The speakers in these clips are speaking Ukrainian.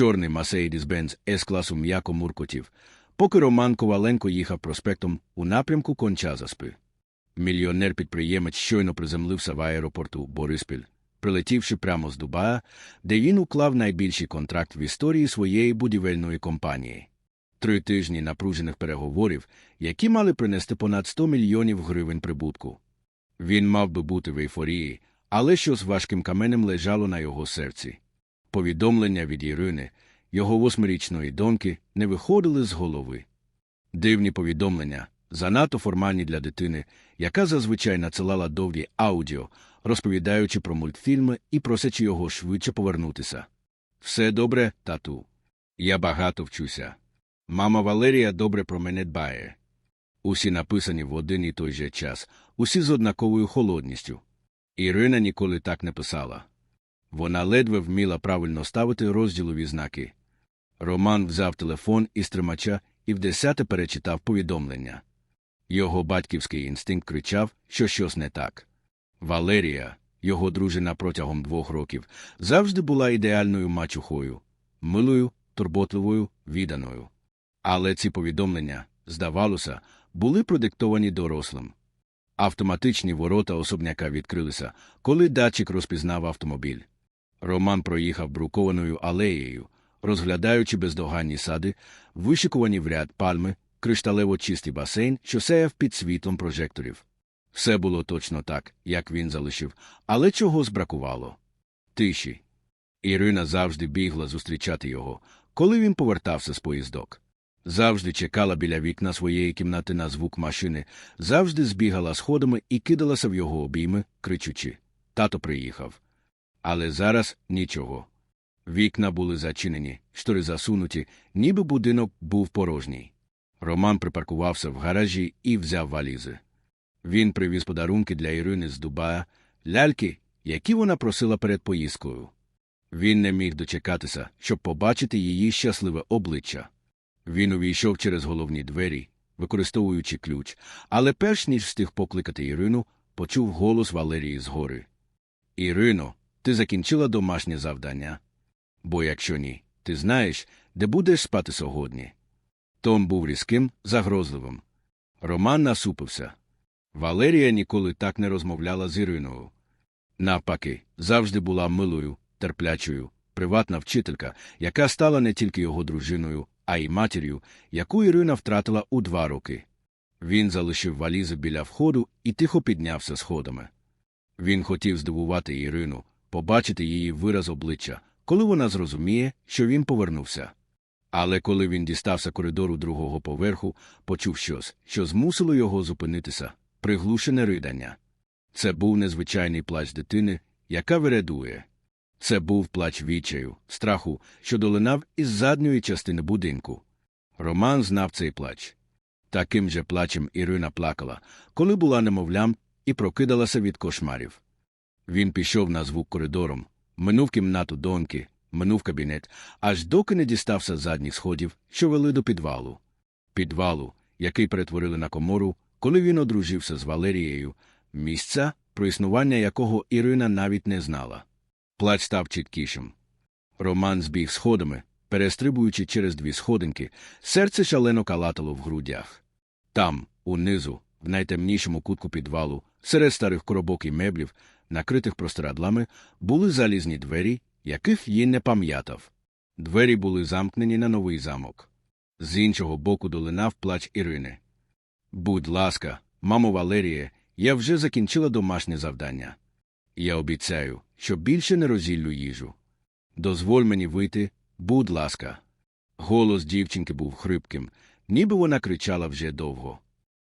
Чорний Бенз С класу м'яко муркотів, поки Роман Коваленко їхав проспектом у напрямку Кончазаспи. Мільйонер-підприємець щойно приземлився в аеропорту Бориспіль, прилетівши прямо з Дубая, де він уклав найбільший контракт в історії своєї будівельної компанії. Три тижні напружених переговорів, які мали принести понад 100 мільйонів гривень прибутку. Він мав би бути в ейфорії, але щось важким каменем лежало на його серці. Повідомлення від Ірини, його восьмирічної доньки, не виходили з голови. Дивні повідомлення, занадто формальні для дитини, яка зазвичай надсилала довгі аудіо, розповідаючи про мультфільми і просячи його швидше повернутися. Все добре, тату. Я багато вчуся. Мама Валерія добре про мене дбає. Усі написані в один і той же час, усі з однаковою холодністю. Ірина ніколи так не писала. Вона ледве вміла правильно ставити розділові знаки. Роман взяв телефон із тримача і вдесяте перечитав повідомлення. Його батьківський інстинкт кричав, що щось не так. Валерія, його дружина протягом двох років, завжди була ідеальною мачухою, милою, турботливою, відданою. Але ці повідомлення, здавалося, були продиктовані дорослим. Автоматичні ворота особняка відкрилися, коли датчик розпізнав автомобіль. Роман проїхав брукованою алеєю, розглядаючи бездоганні сади, вишикувані в ряд пальми, кришталево чистий басейн, що сяяв під світлом прожекторів. Все було точно так, як він залишив, але чогось бракувало. Тиші. Ірина завжди бігла зустрічати його, коли він повертався з поїздок. Завжди чекала біля вікна своєї кімнати на звук машини, завжди збігала сходами і кидалася в його обійми, кричучи Тато приїхав. Але зараз нічого. Вікна були зачинені, штори засунуті, ніби будинок був порожній. Роман припаркувався в гаражі і взяв валізи. Він привіз подарунки для Ірини з Дубая, ляльки, які вона просила перед поїздкою. Він не міг дочекатися, щоб побачити її щасливе обличчя. Він увійшов через головні двері, використовуючи ключ, але перш ніж встиг покликати Ірину, почув голос Валерії згори. Ірино, ти закінчила домашнє завдання. Бо якщо ні, ти знаєш, де будеш спати сьогодні. Тон був різким, загрозливим. Роман насупився. Валерія ніколи так не розмовляла з Іриною. Навпаки, завжди була милою, терплячою, приватна вчителька, яка стала не тільки його дружиною, а й матір'ю, яку Ірина втратила у два роки. Він залишив валізи біля входу і тихо піднявся сходами. Він хотів здивувати Ірину, побачити її вираз обличчя, коли вона зрозуміє, що він повернувся. Але коли він дістався коридору другого поверху, почув щось, що змусило його зупинитися приглушене ридання. Це був незвичайний плач дитини, яка виредує. Це був плач відчаю, страху, що долинав із задньої частини будинку. Роман знав цей плач. Таким же плачем Ірина плакала, коли була немовлям і прокидалася від кошмарів. Він пішов на звук коридором, минув кімнату доньки, минув кабінет, аж доки не дістався задніх сходів, що вели до підвалу. Підвалу, який перетворили на комору, коли він одружився з Валерією, місця, про існування якого Ірина навіть не знала. Плач став чіткішим. Роман збіг сходами, перестрибуючи через дві сходинки, серце шалено калатало в грудях. Там, унизу, в найтемнішому кутку підвалу, серед старих коробок і меблів, накритих простирадлами, були залізні двері, яких він не пам'ятав. Двері були замкнені на новий замок. З іншого боку долинав плач Ірини. Будь ласка, мамо Валеріє, я вже закінчила домашнє завдання. Я обіцяю, що більше не розіллю їжу. Дозволь мені вийти, будь ласка. Голос дівчинки був хрипким, ніби вона кричала вже довго.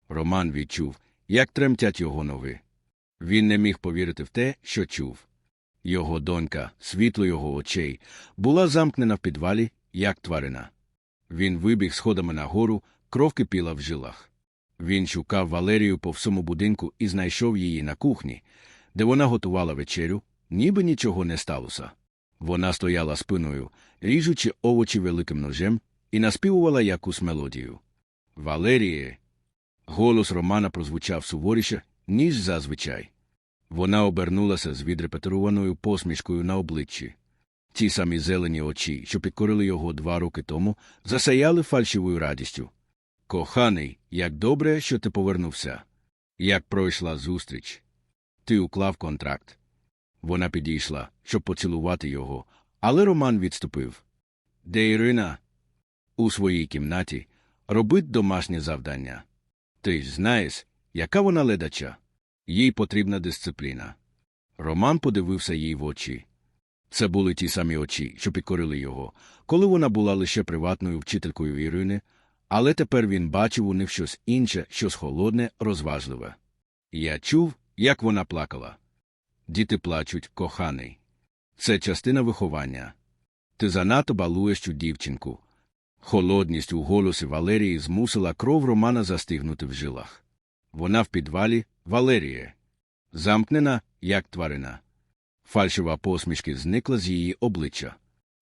Роман відчув, як тремтять його ноги. Він не міг повірити в те, що чув. Його донька, світло його очей, була замкнена в підвалі, як тварина. Він вибіг сходами нагору, кров кипіла в жилах. Він шукав Валерію по всьому будинку і знайшов її на кухні, де вона готувала вечерю, ніби нічого не сталося. Вона стояла спиною, ріжучи овочі великим ножем, і наспівувала якусь мелодію. Валеріє. Голос Романа прозвучав суворіше, ніж зазвичай. Вона обернулася з відрепетированою посмішкою на обличчі. Ті самі зелені очі, що підкорили його два роки тому, засяяли фальшивою радістю. Коханий, як добре, що ти повернувся. Як пройшла зустріч. Ти уклав контракт. Вона підійшла, щоб поцілувати його, але Роман відступив. Де Ірина? У своїй кімнаті робить домашнє завдання. Ти ж знаєш, яка вона ледача. Їй потрібна дисципліна. Роман подивився їй в очі. Це були ті самі очі, що підкорили його, коли вона була лише приватною вчителькою Ірини, але тепер він бачив у них щось інше, щось холодне, розважливе. Я чув, як вона плакала. Діти плачуть, коханий. Це частина виховання. Ти занадто балуєш цю дівчинку. Холодність у голосі Валерії змусила кров Романа застигнути в жилах. Вона в підвалі, Валеріє. Замкнена, як тварина. Фальшива посмішки зникла з її обличчя.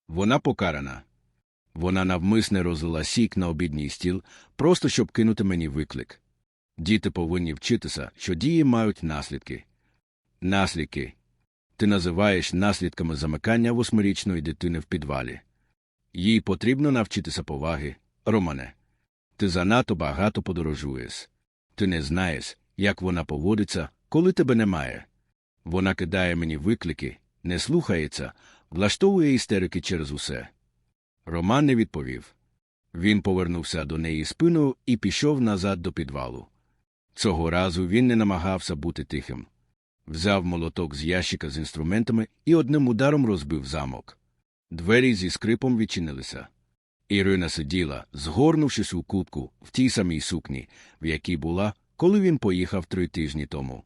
Вона покарана. Вона навмисне розлила сік на обідній стіл, просто щоб кинути мені виклик. Діти повинні вчитися, що дії мають наслідки. Наслідки. Ти називаєш наслідками замикання восьмирічної дитини в підвалі. Їй потрібно навчитися поваги, Романе. Ти занадто багато подорожуєш. Ти не знаєш, як вона поводиться, коли тебе немає. Вона кидає мені виклики, не слухається, влаштовує істерики через усе. Роман не відповів. Він повернувся до неї спиною і пішов назад до підвалу. Цього разу він не намагався бути тихим. Взяв молоток з ящика з інструментами і одним ударом розбив замок. Двері зі скрипом відчинилися. Ірина сиділа, згорнувшись у кутку, в тій самій сукні, в якій була, коли він поїхав три тижні тому.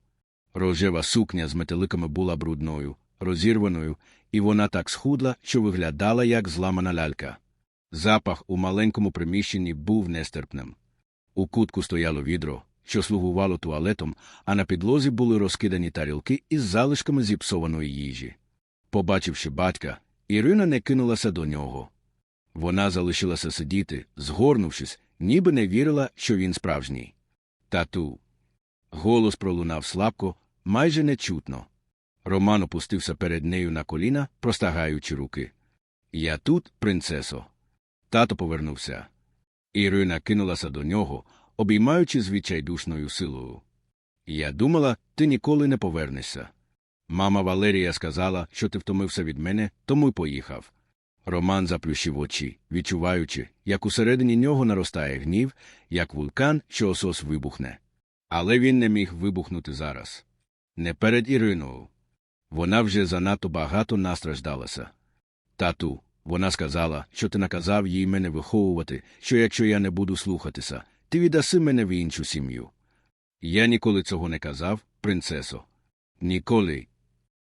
Рожева сукня з метеликами була брудною, розірваною, і вона так схудла, що виглядала як зламана лялька. Запах у маленькому приміщенні був нестерпним. У кутку стояло відро, що слугувало туалетом, а на підлозі були розкидані тарілки із залишками зіпсованої їжі. Побачивши батька, Ірина не кинулася до нього. Вона залишилася сидіти, згорнувшись, ніби не вірила, що він справжній. Тату. Голос пролунав слабко, майже нечутно. Роман опустився перед нею на коліна, простагаючи руки. Я тут, принцесо. Тато повернувся. Ірина кинулася до нього, обіймаючи з відчайдушною силою. Я думала, ти ніколи не повернешся. Мама Валерія сказала, що ти втомився від мене, тому й поїхав. Роман заплющив очі, відчуваючи, як усередині нього наростає гнів, як вулкан, що осос вибухне. Але він не міг вибухнути зараз. Не перед Іриною. Вона вже занадто багато настраждалася. Тату, вона сказала, що ти наказав їй мене виховувати, що якщо я не буду слухатися, ти віддаси мене в іншу сім'ю. Я ніколи цього не казав, принцесо. Ніколи.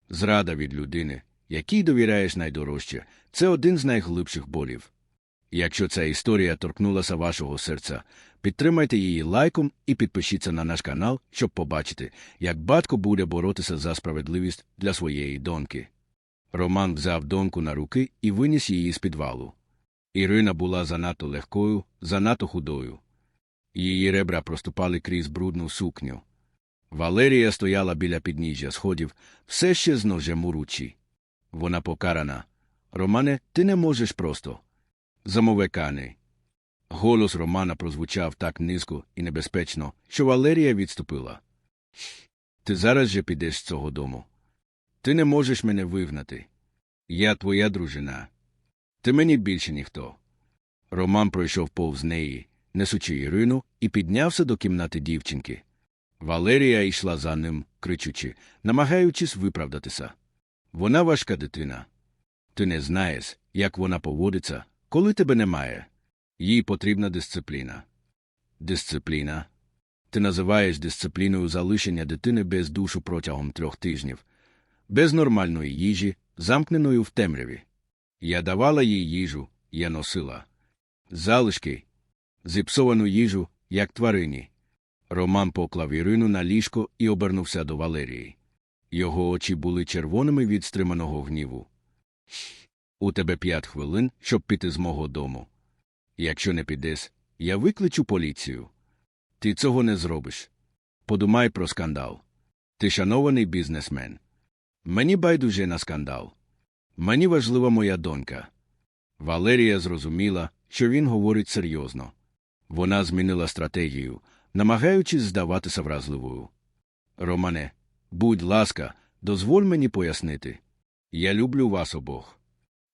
Зрада від людини, якій довіряєш найдорожче, це один з найглибших болів. Якщо ця історія торкнулася вашого серця, підтримайте її лайком і підпишіться на наш канал, щоб побачити, як батько буде боротися за справедливість для своєї доньки. Роман взяв доньку на руки і виніс її з підвалу. Ірина була занадто легкою, занадто худою. Її ребра проступали крізь брудну сукню. Валерія стояла біля підніжжя сходів, все ще з ножем у руці. Вона покарана. Романе, ти не можеш просто. Замовекани. Голос Романа прозвучав так низько і небезпечно, що Валерія відступила. Ти зараз же підеш з цього дому. Ти не можеш мене вигнати. Я твоя дружина. Ти мені більше ніхто. Роман пройшов повз неї, несучи Ірину, і піднявся до кімнати дівчинки. Валерія йшла за ним, кричучи, намагаючись виправдатися. Вона важка дитина. Ти не знаєш, як вона поводиться, коли тебе немає. Їй потрібна дисципліна. Дисципліна. Ти називаєш дисципліною залишення дитини без душу протягом трьох тижнів, без нормальної їжі, замкненою в темряві. Я давала їй їжу, я носила. Залишки, зіпсовану їжу, як тварині. Роман поклав Ірину на ліжко і обернувся до Валерії. Його очі були червоними від стриманого гніву. У тебе п'ять хвилин, щоб піти з мого дому. Якщо не підеш, я викличу поліцію. Ти цього не зробиш. Подумай про скандал. Ти шанований бізнесмен. Мені байдуже на скандал. Мені важлива моя донька. Валерія зрозуміла, що він говорить серйозно. Вона змінила стратегію, намагаючись здаватися вразливою. Романе, будь ласка, дозволь мені пояснити. Я люблю вас обох.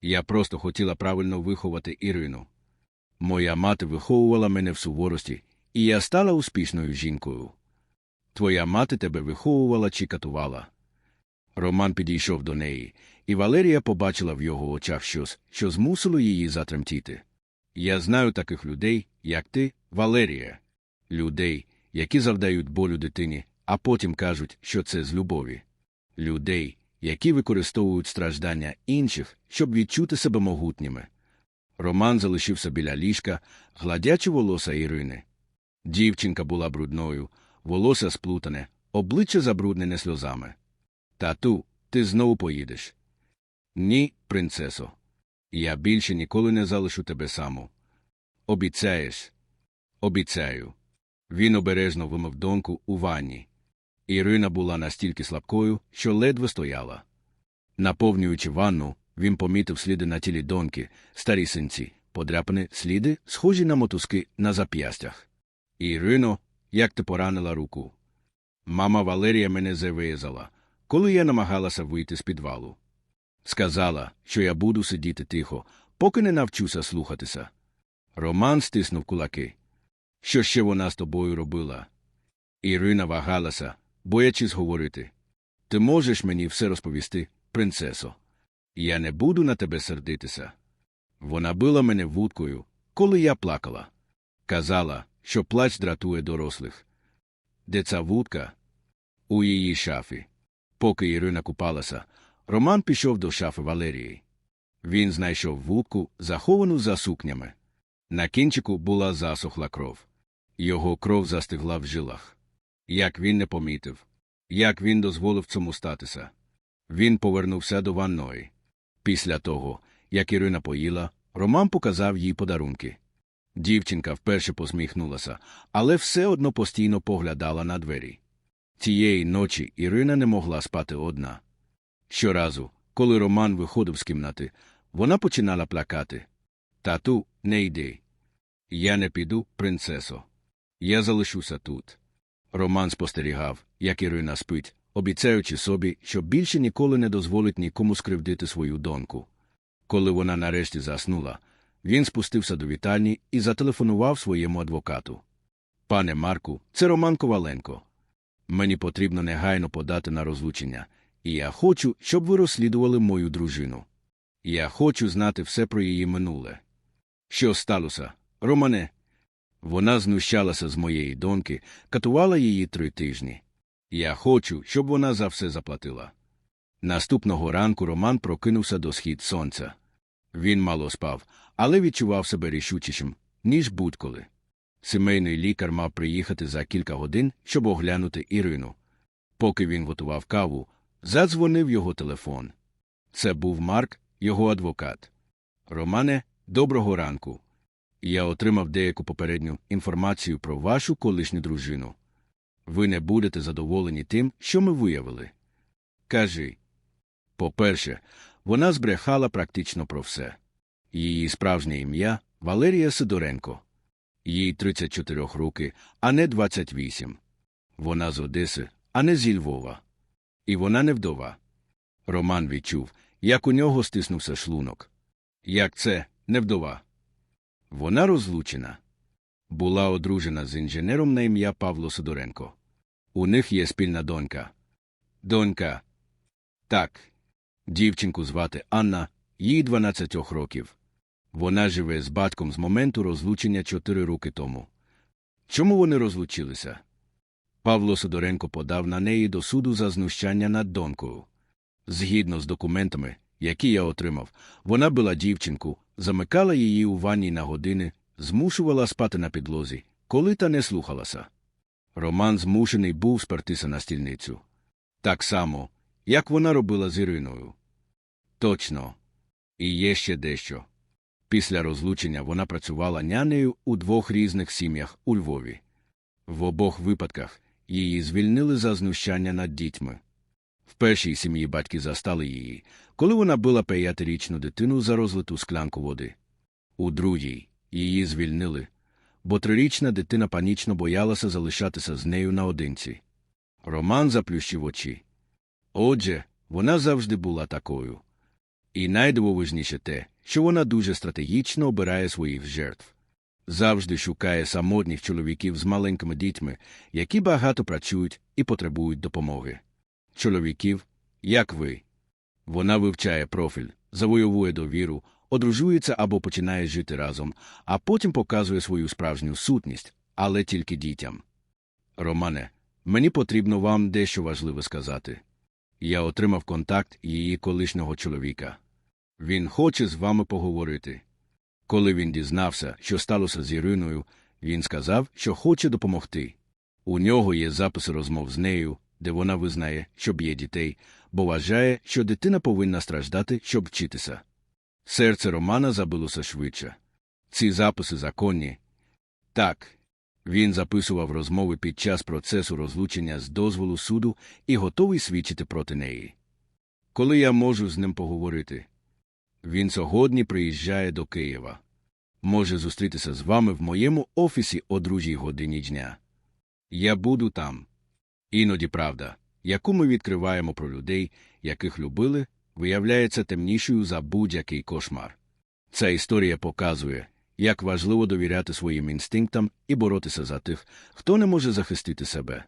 Я просто хотіла правильно виховати Ірину. Моя мати виховувала мене в суворості, і я стала успішною жінкою. Твоя мати тебе виховувала чи катувала. Роман підійшов до неї, і Валерія побачила в його очах щось, що змусило її затремтіти. Я знаю таких людей, як ти, Валерія, людей, які завдають болю дитині, а потім кажуть, що це з любові, людей, які використовують страждання інших, щоб відчути себе могутніми. Роман залишився біля ліжка, гладячи волоса Ірини. Дівчинка була брудною, волосся сплутане, обличчя забруднене сльозами. Тату, ти знову поїдеш. Ні, принцесо. Я більше ніколи не залишу тебе саму. Обіцяєш? Обіцяю. Він обережно вимив доньку у ванні. Ірина була настільки слабкою, що ледве стояла. Наповнюючи ванну, він помітив сліди на тілі доньки, старі синці, подряпані сліди, схожі на мотузки на зап'ястях. Ірино, як ти поранила руку? Мама Валерія мене завиязала, коли я намагалася вийти з підвалу. Сказала, що я буду сидіти тихо, поки не навчуся слухатися. Роман стиснув кулаки. Що ще вона з тобою робила? Ірина вагалася, боячись говорити. Ти можеш мені все розповісти, принцесо. Я не буду на тебе сердитися. Вона била мене вудкою, коли я плакала. Казала, що плач дратує дорослих. Де ця вудка? У її шафі. Поки Ірина купалася, Роман пішов до шафи Валерії. Він знайшов вудку, заховану за сукнями. На кінчику була засохла кров. Його кров застигла в жилах. Як він не помітив, як він дозволив цьому статися. Він повернувся до ванної. Після того, як Ірина поїла, Роман показав їй подарунки. Дівчинка вперше посміхнулася, але все одно постійно поглядала на двері. Тієї ночі Ірина не могла спати одна. Щоразу, коли Роман виходив з кімнати, вона починала плакати. Тату, не йди. Я не піду, принцесо. Я залишуся тут. Роман спостерігав, як Ірина спить, обіцяючи собі, що більше ніколи не дозволить нікому скривдити свою доньку. Коли вона нарешті заснула, він спустився до вітальні і зателефонував своєму адвокату. Пане Марку, це Роман Коваленко. Мені потрібно негайно подати на розлучення, і я хочу, щоб ви розслідували мою дружину. Я хочу знати все про її минуле. Що сталося, Романе? Вона знущалася з моєї доньки, катувала її три тижні. Я хочу, щоб вона за все заплатила. Наступного ранку Роман прокинувся до схід сонця. Він мало спав, але відчував себе рішучішим, ніж будь-коли. Сімейний лікар мав приїхати за кілька годин, щоб оглянути Ірину. Поки він готував каву, задзвонив його телефон. Це був Марк, його адвокат. Романе, доброго ранку. Я отримав деяку попередню інформацію про вашу колишню дружину. Ви не будете задоволені тим, що ми виявили. Кажи. По-перше, вона збрехала практично про все. Її справжнє ім'я Валерія Сидоренко. Їй 34 роки, а не 28. Вона з Одеси, а не зі Львова. І вона не вдова. Роман відчув, як у нього стиснувся шлунок. Як це не вдова? Вона розлучена. Була одружена з інженером на ім'я Павло Сидоренко. У них є спільна донька. Донька. Так. Дівчинку звати Анна, їй 12 років. Вона живе з батьком з моменту розлучення чотири роки тому. Чому вони розлучилися? Павло Сидоренко подав на неї до суду за знущання над донькою. Згідно з документами, які я отримав, вона била дівчинку, замикала її у ванні на години, змушувала спати на підлозі, коли та не слухалася. Роман змушений був спертися на стільницю. Так само, як вона робила з Іриною. Точно. І є ще дещо. Після розлучення вона працювала нянею у двох різних сім'ях у Львові. В обох випадках її звільнили за знущання над дітьми. В першій сім'ї батьки застали її, коли вона била п'ятирічну дитину за розлиту склянку води. У другій її звільнили, бо трирічна дитина панічно боялася залишатися з нею наодинці. Роман заплющив очі. Отже, вона завжди була такою. І найдивовижніше те, що вона дуже стратегічно обирає своїх жертв. Завжди шукає самотніх чоловіків з маленькими дітьми, які багато працюють і потребують допомоги. Чоловіків, як ви. Вона вивчає профіль, завойовує довіру, одружується або починає жити разом, а потім показує свою справжню сутність, але тільки дітям. Романе, мені потрібно вам дещо важливе сказати. Я отримав контакт її колишнього чоловіка. Він хоче з вами поговорити. Коли він дізнався, що сталося з Іриною, він сказав, що хоче допомогти. У нього є записи розмов з нею, де вона визнає, що б'є дітей, бо вважає, що дитина повинна страждати, щоб вчитися. Серце Романа забилося швидше. Ці записи законні. Так. Він записував розмови під час процесу розлучення з дозволу суду і готовий свідчити проти неї. Коли я можу з ним поговорити? Він сьогодні приїжджає до Києва. Може зустрітися з вами в моєму офісі о другій годині дня. Я буду там. Іноді правда, яку ми відкриваємо про людей, яких любили, виявляється темнішою за будь-який кошмар. Ця історія показує, як важливо довіряти своїм інстинктам і боротися за тих, хто не може захистити себе.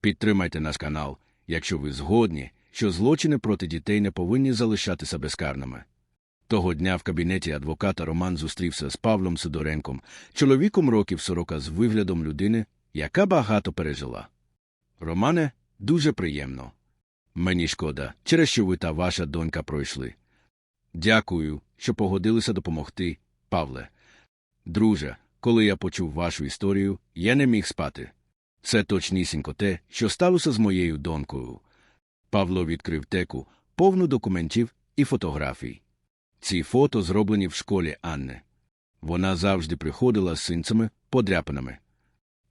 Підтримайте наш канал, якщо ви згодні, що злочини проти дітей не повинні залишатися безкарними. Того дня в кабінеті адвоката Роман зустрівся з Павлом Сидоренком, чоловіком років сорока з виглядом людини, яка багато пережила. Романе, дуже приємно. Мені шкода, через що ви та ваша донька пройшли. Дякую, що погодилися допомогти, Павле. Друже, коли я почув вашу історію, я не міг спати. Це точнісінько те, що сталося з моєю донькою. Павло відкрив теку, повну документів і фотографій. Ці фото зроблені в школі Анни. Вона завжди приходила з синцями, подряпинами.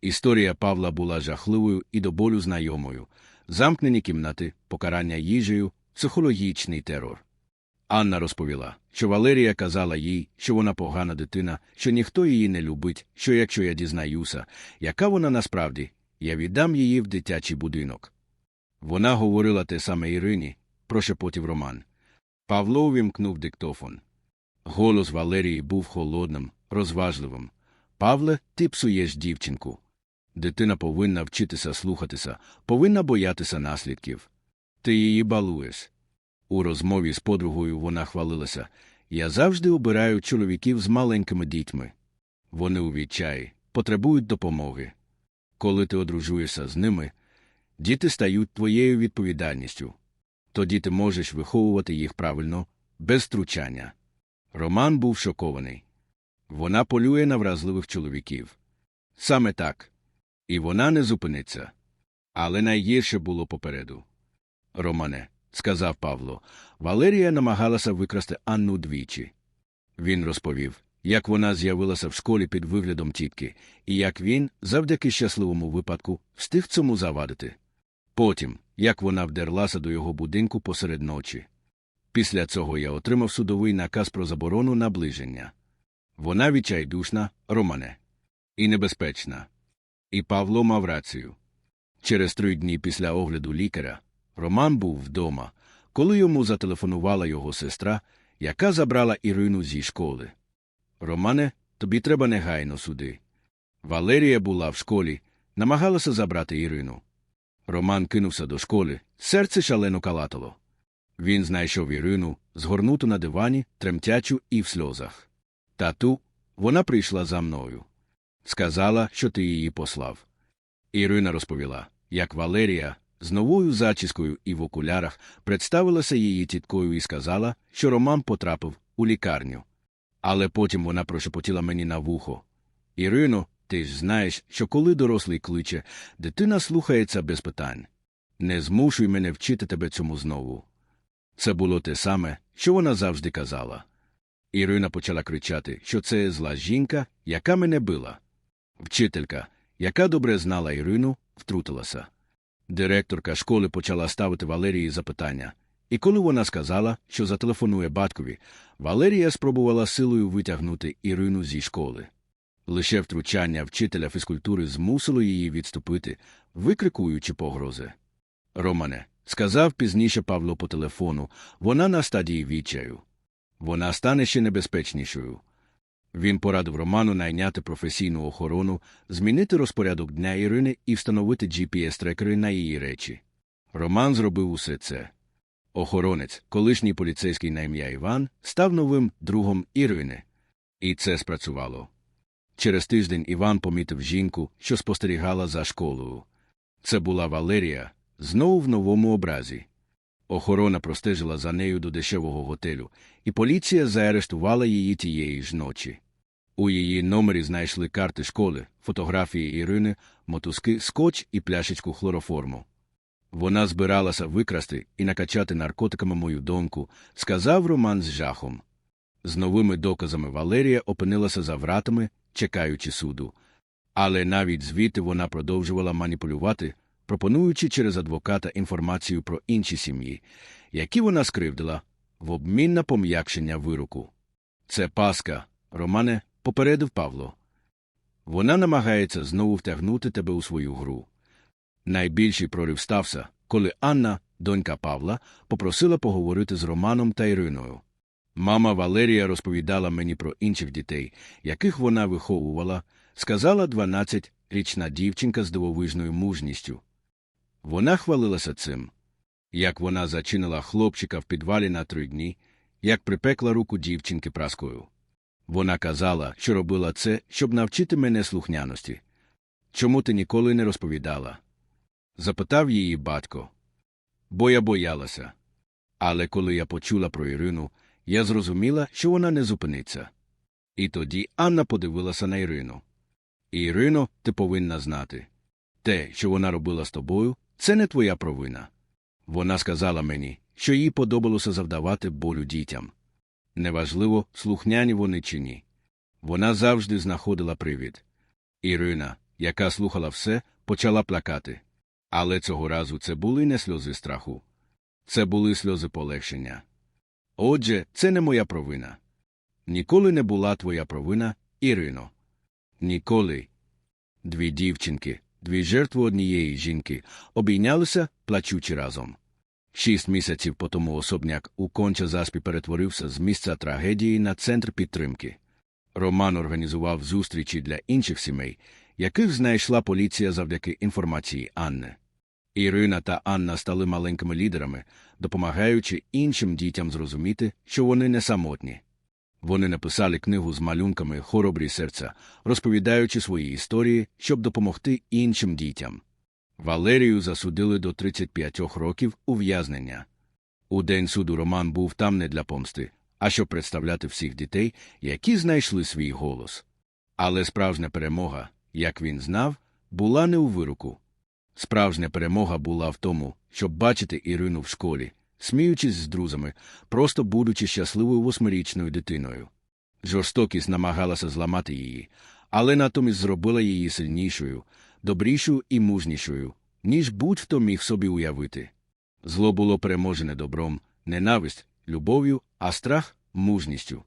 Історія Павла була жахливою і до болю знайомою замкнені кімнати, покарання їжею, психологічний терор. Анна розповіла, що Валерія казала їй, що вона погана дитина, що ніхто її не любить, що якщо я дізнаюся, яка вона насправді, я віддам її в дитячий будинок. Вона говорила те саме Ірині, прошепотів Роман. Павло увімкнув диктофон. Голос Валерії був холодним, розважливим. Павле, ти псуєш дівчинку. Дитина повинна вчитися слухатися, повинна боятися наслідків. Ти її балуєш. У розмові з подругою вона хвалилася Я завжди обираю чоловіків з маленькими дітьми. Вони у відчаї, потребують допомоги. Коли ти одружуєшся з ними, діти стають твоєю відповідальністю. Тоді ти можеш виховувати їх правильно, без втручання. Роман був шокований. Вона полює на вразливих чоловіків. Саме так. І вона не зупиниться. Але найгірше було попереду. Романе, сказав Павло, Валерія намагалася викрасти Анну двічі. Він розповів, як вона з'явилася в школі під виглядом тітки, і як він, завдяки щасливому випадку, встиг цьому завадити. Потім, як вона вдерлася до його будинку посеред ночі. Після цього я отримав судовий наказ про заборону наближення. Вона відчайдушна, Романе, і небезпечна. І Павло мав рацію. Через три дні після огляду лікаря Роман був вдома, коли йому зателефонувала його сестра, яка забрала Ірину зі школи. Романе, тобі треба негайно сюди. Валерія була в школі, намагалася забрати Ірину. Роман кинувся до школи, серце шалено калатало. Він знайшов Ірину, згорнуту на дивані, тремтячу і в сльозах. Тату, вона прийшла за мною. Сказала, що ти її послав. Ірина розповіла, як Валерія з новою зачіскою і в окулярах представилася її тіткою і сказала, що Роман потрапив у лікарню. Але потім вона прошепотіла мені на вухо. Ірино, ти ж знаєш, що коли дорослий кличе, дитина слухається без питань. Не змушуй мене вчити тебе цьому знову. Це було те саме, що вона завжди казала. Ірина почала кричати, що це зла жінка, яка мене била. Вчителька, яка добре знала Ірину, втрутилася. Директорка школи почала ставити Валерії запитання. І коли вона сказала, що зателефонує батькові, Валерія спробувала силою витягнути Ірину зі школи. Лише втручання вчителя фізкультури змусило її відступити, викрикуючи погрози. Романе, сказав пізніше Павло по телефону, вона на стадії відчаю. Вона стане ще небезпечнішою. Він порадив Роману найняти професійну охорону, змінити розпорядок дня Ірини і встановити GPS-трекери на її речі. Роман зробив усе це. Охоронець, колишній поліцейський на ім'я Іван, став новим другом Ірини. І це спрацювало. Через тиждень Іван помітив жінку, що спостерігала за школою. Це була Валерія, знову в новому образі. Охорона простежила за нею до дешевого готелю, і поліція заарештувала її тієї ж ночі. У її номері знайшли карти школи, фотографії Ірини, мотузки, скотч і пляшечку хлороформу. Вона збиралася викрасти і накачати наркотиками мою доньку, сказав Роман з жахом. З новими доказами Валерія опинилася за вратами, чекаючи суду. Але навіть звідти вона продовжувала маніпулювати, пропонуючи через адвоката інформацію про інші сім'ї, які вона скривдила, в обмін на пом'якшення вироку. Це паска, Романе, попередив Павло. Вона намагається знову втягнути тебе у свою гру. Найбільший прорив стався, коли Анна, донька Павла, попросила поговорити з Романом та Іриною. Мама Валерія розповідала мені про інших дітей, яких вона виховувала, сказала 12-річна дівчинка з дивовижною мужністю. Вона хвалилася цим. Як вона зачинила хлопчика в підвалі на три дні, як припекла руку дівчинки праскою. Вона казала, що робила це, щоб навчити мене слухняності. Чому ти ніколи не розповідала? запитав її батько. Бо я боялася. Але коли я почула про Ірину, я зрозуміла, що вона не зупиниться. І тоді Анна подивилася на Ірину. Ірино, ти повинна знати. Те, що вона робила з тобою, це не твоя провина. Вона сказала мені, що їй подобалося завдавати болю дітям. Неважливо, слухняні вони чи ні. Вона завжди знаходила привід. Ірина, яка слухала все, почала плакати. Але цього разу це були не сльози страху. Це були сльози полегшення. Отже, це не моя провина. Ніколи не була твоя провина, Ірино. Ніколи. Дві дівчинки, дві жертви однієї жінки, обійнялися, плачучи разом. Шість місяців по тому особняк у конча заспі перетворився з місця трагедії на центр підтримки. Роман організував зустрічі для інших сімей, яких знайшла поліція завдяки інформації Анни. Ірина та Анна стали маленькими лідерами, допомагаючи іншим дітям зрозуміти, що вони не самотні. Вони написали книгу з малюнками Хоробрі серця, розповідаючи свої історії, щоб допомогти іншим дітям. Валерію засудили до 35 років ув'язнення. У день суду Роман був там не для помсти, а щоб представляти всіх дітей, які знайшли свій голос. Але справжня перемога, як він знав, була не у вироку. Справжня перемога була в тому, щоб бачити Ірину в школі, сміючись з друзями, просто будучи щасливою восьмирічною дитиною. Жорстокість намагалася зламати її, але натомість зробила її сильнішою, добрішою і мужнішою, ніж будь-хто міг собі уявити. Зло було переможене добром, ненависть, любов'ю, а страх мужністю.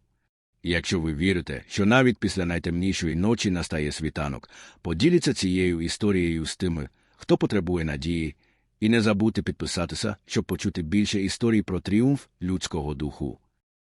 Якщо ви вірите, що навіть після найтемнішої ночі настає світанок, поділіться цією історією з тими, хто потребує надії, і не забудьте підписатися, щоб почути більше історій про тріумф людського духу.